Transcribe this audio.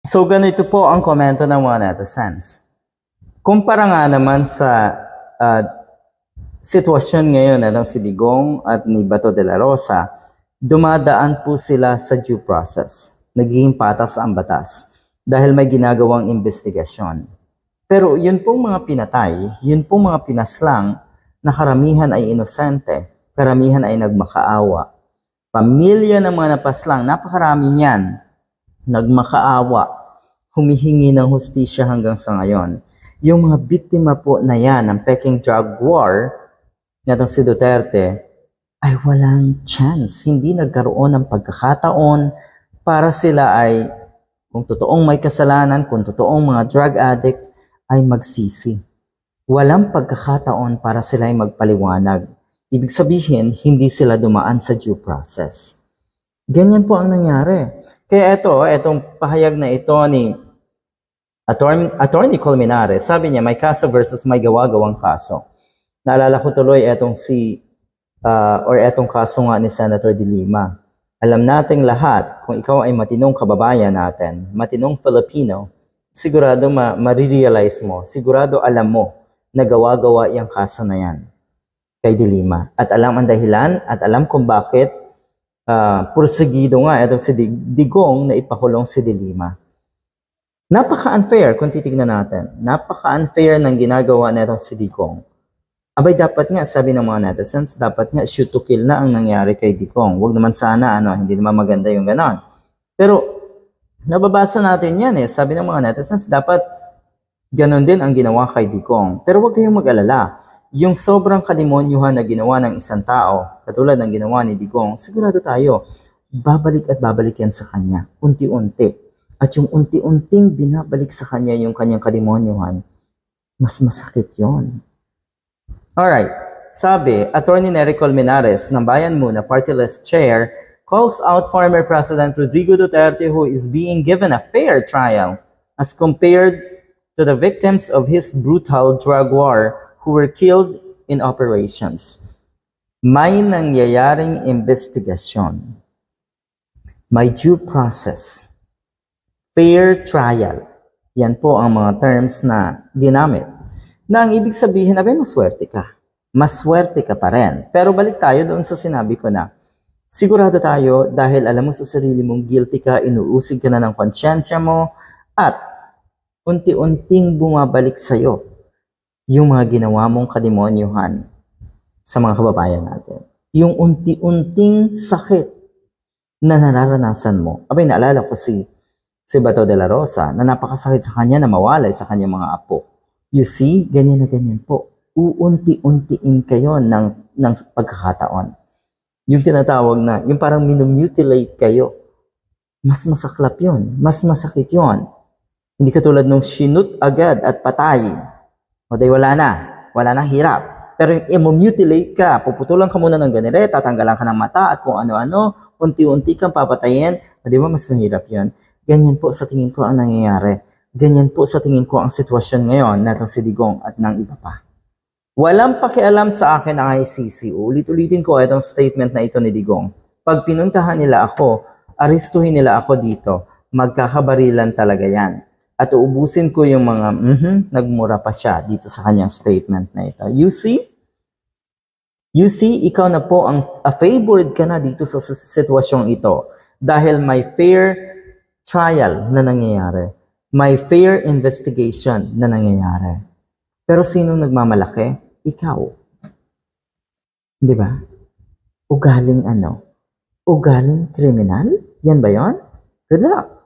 So ganito po ang komento ng mga netizens. Kumpara nga naman sa ah, sitwasyon ngayon ng si Digong at ni Bato de la Rosa, dumadaan po sila sa due process. Nagiging patas ang batas dahil may ginagawang investigasyon. Pero yun pong mga pinatay, yun pong mga pinaslang na karamihan ay inosente, karamihan ay nagmakaawa. Pamilya ng mga napaslang, napakarami niyan, nagmakaawa, humihingi ng hustisya hanggang sa ngayon. Yung mga biktima po na yan ng Peking drug war, itong si Duterte, ay walang chance. Hindi nagkaroon ng pagkakataon para sila ay, kung totoong may kasalanan, kung totoong mga drug addict, ay magsisi. Walang pagkakataon para sila ay magpaliwanag. Ibig sabihin, hindi sila dumaan sa due process. Ganyan po ang nangyari. Kaya ito, itong pahayag na ito ni Attorney, Attorney Colmenares, sabi niya may kaso versus may gawa-gawang kaso. Naalala ko tuloy etong si, ah, or etong kaso nga ni Senator De Lima. Alam nating lahat, kung ikaw ay matinong kababayan natin, matinong Filipino, sigurado ma marirealize mo, sigurado alam mo na gawa-gawa yung kaso na yan kay De Lima. At alam ang dahilan at alam kung bakit uh, pursigido nga itong si Dig- Digong na ipakulong si De Lima. Napaka-unfair kung titignan natin. Napaka-unfair ng ginagawa na itong si Digong. Abay, dapat nga, sabi ng mga netizens, dapat nga shoot to kill na ang nangyari kay Digong. Huwag naman sana, ano, hindi naman maganda yung ganon. Pero, nababasa natin yan eh. Sabi ng mga netizens, dapat ganon din ang ginawa kay Digong. Pero huwag kayong mag-alala. Yung sobrang kademonyuhan na ginawa ng isang tao, katulad ng ginawa ni Digong, sigurado tayo, babalik at babalik yan sa kanya, unti-unti. At yung unti-unting binabalik sa kanya yung kanyang kademonyuhan, mas masakit yon. Alright, sabi, Attorney Nery Colmenares ng Bayan Muna Party Chair calls out former President Rodrigo Duterte who is being given a fair trial as compared to the victims of his brutal drug war who were killed in operations. May nangyayaring investigasyon. May due process. Fair trial. Yan po ang mga terms na ginamit. Na ang ibig sabihin, abay, maswerte ka. Maswerte ka pa rin. Pero balik tayo doon sa sinabi ko na, sigurado tayo dahil alam mo sa sarili mong guilty ka, inuusig ka na ng konsyensya mo, at unti-unting bumabalik sa'yo yung mga ginawa mong kademonyuhan sa mga kababayan natin. Yung unti-unting sakit na nararanasan mo. Abay, naalala ko si, si Bato de la Rosa na napakasakit sa kanya na mawalay sa kanyang mga apo. You see, ganyan na ganyan po. Uunti-untiin kayo ng, ng pagkakataon. Yung tinatawag na, yung parang minumutilate kayo. Mas masaklap yon, mas masakit yon. Hindi katulad nung sinut agad at patay. O day wala na, wala nang hirap. Pero yung i-mutilate ka, puputulan ka muna ng ganire, tatanggalan ka ng mata at kung ano-ano, unti-unti kang papatayin, o di ba mas mahirap yun? Ganyan po sa tingin ko ang nangyayari. Ganyan po sa tingin ko ang sitwasyon ngayon natong si Digong at ng iba pa. Walang pakialam sa akin ang ICC. Ulit-ulitin ko itong statement na ito ni Digong. Pag pinuntahan nila ako, aristuhin nila ako dito, magkakabarilan talaga yan. At uubusin ko yung mga, mhm, nagmura pa siya dito sa kanyang statement na ito. You see? You see, ikaw na po ang a favored ka na dito sa sitwasyong ito dahil may fair trial na nangyayari. May fair investigation na nangyayari. Pero sino nagmamalaki? Ikaw. Di ba? Ugaling ano? Ugaling kriminal? Yan ba yon? Good luck!